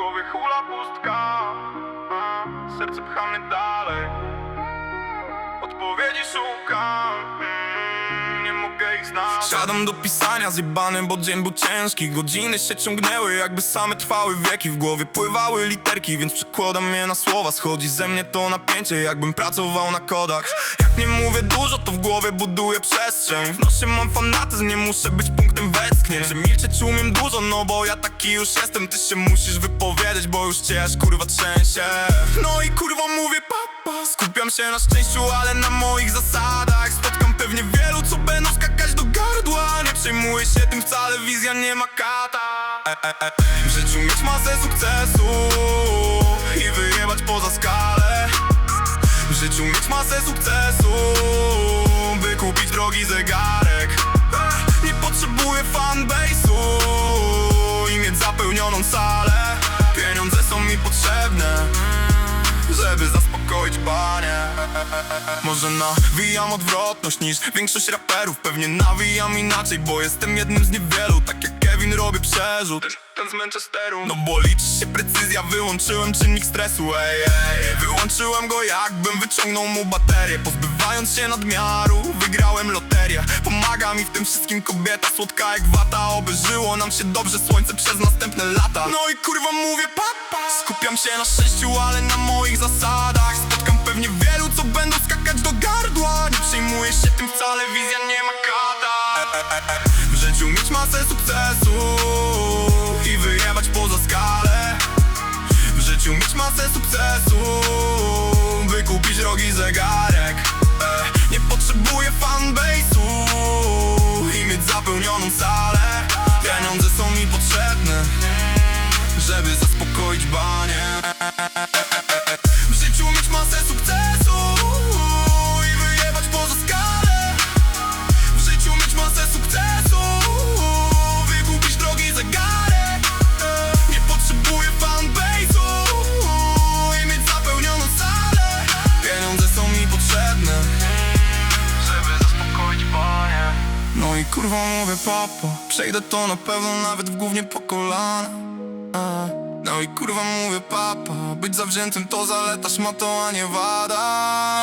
głowie hula pustka. Serce pcha mnie dalej. Odpowiedzi szukam Siadam do pisania zjebany, bo dzień był ciężki. Godziny się ciągnęły, jakby same trwały wieki. W głowie pływały literki, więc przekładam je na słowa. Schodzi ze mnie to napięcie, jakbym pracował na kodach. Jak nie mówię dużo, to w głowie buduję przestrzeń. W nosie mam fanatyzm, nie muszę być punktem westchnień Że milczeć umiem dużo, no bo ja taki już jestem. Ty się musisz wypowiedzieć, bo już cię aż kurwa trzęsie. No i kurwa mówię papa Skupiam się na szczęściu, ale na moich zasadach. Spotkam pewnie wielu, co będą skakać do gardła. Nie przejmuję się tym wcale, wizja nie ma kata. E, e, e. W życiu mieć masę sukcesu I wyjebać poza skalę. W życiu mieć masę sukcesu By kupić drogi zegarek. Nie potrzebuję fanbase'u I mieć zapełnioną salę żeby zaspokoić panie Może nawijam odwrotność niż większość raperów. Pewnie nawijam inaczej, bo jestem jednym z niewielu. Tak jak Kevin robię przerzut Ten z Manchesteru. No bo liczy się precyzja, wyłączyłem czynnik stresu Ej, ej, wyłączyłem go jakbym wyciągnął mu baterię. Pozbywając się nadmiaru, wygrałem loterię. Pomaga mi w tym wszystkim kobieta słodka jak wata. Oby żyło nam się dobrze słońce przez następne lata. No i kurwa mówię papa Skupiam się na szczęściu, ale na moich zasadach. Spotkam pewnie wielu, co będą skakać do gardła. Nie przejmuję się tym wcale, wizja nie ma kata. W życiu mieć masę sukcesu I wyjebać poza skalę. W życiu mieć masę sukcesu By kupić drogi zegarek. Nie potrzebuję fanbase'u I mieć zapełnioną salę. Pieniądze są mi potrzebne Żeby zaspokoić banie W życiu mieć masę sukcesu I wyjebać poza skalę. W życiu mieć masę sukcesu Wykupić drogi zegarek Nie potrzebuję fanbase'u I mieć zapełnioną salę. Pieniądze są mi potrzebne Żeby zaspokoić panie No i kurwa mówię papa Przejdę to na pewno nawet w głównie po kolana. No i kurwa mówię papa Być zawziętym to zaleta szmato, a nie wada